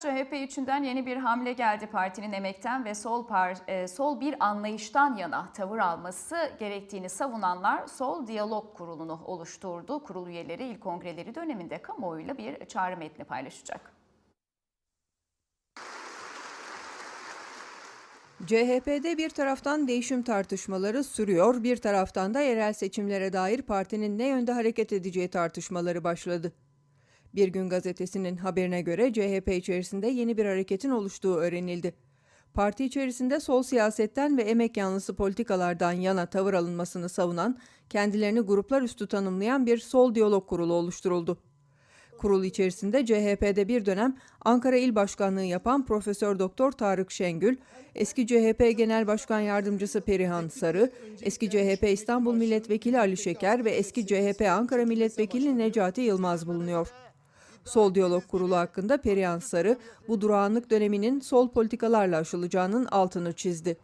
CHP içinden yeni bir hamle geldi. Partinin emekten ve sol par, e, sol bir anlayıştan yana tavır alması gerektiğini savunanlar Sol Diyalog Kurulu'nu oluşturdu. Kurul üyeleri ilk kongreleri döneminde kamuoyuyla bir çağrı metni paylaşacak. CHP'de bir taraftan değişim tartışmaları sürüyor, bir taraftan da yerel seçimlere dair partinin ne yönde hareket edeceği tartışmaları başladı. Bir gün gazetesinin haberine göre CHP içerisinde yeni bir hareketin oluştuğu öğrenildi. Parti içerisinde sol siyasetten ve emek yanlısı politikalardan yana tavır alınmasını savunan, kendilerini gruplar üstü tanımlayan bir sol diyalog kurulu oluşturuldu. Kurul içerisinde CHP'de bir dönem Ankara İl Başkanlığı yapan Profesör Doktor Tarık Şengül, eski CHP Genel Başkan Yardımcısı Perihan Sarı, eski CHP İstanbul Milletvekili Ali Şeker ve eski CHP Ankara Milletvekili Necati Yılmaz bulunuyor. Sol Diyalog Kurulu hakkında Perihan Sarı, bu durağanlık döneminin sol politikalarla aşılacağının altını çizdi.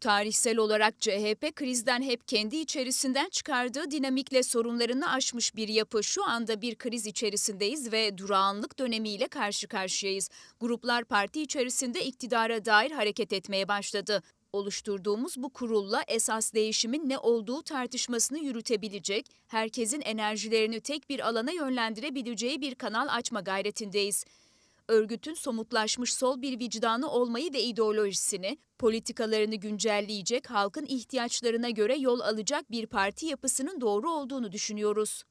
Tarihsel olarak CHP krizden hep kendi içerisinden çıkardığı dinamikle sorunlarını aşmış bir yapı. Şu anda bir kriz içerisindeyiz ve durağanlık dönemiyle karşı karşıyayız. Gruplar parti içerisinde iktidara dair hareket etmeye başladı. Oluşturduğumuz bu kurulla esas değişimin ne olduğu tartışmasını yürütebilecek, herkesin enerjilerini tek bir alana yönlendirebileceği bir kanal açma gayretindeyiz örgütün somutlaşmış sol bir vicdanı olmayı ve ideolojisini, politikalarını güncelleyecek, halkın ihtiyaçlarına göre yol alacak bir parti yapısının doğru olduğunu düşünüyoruz.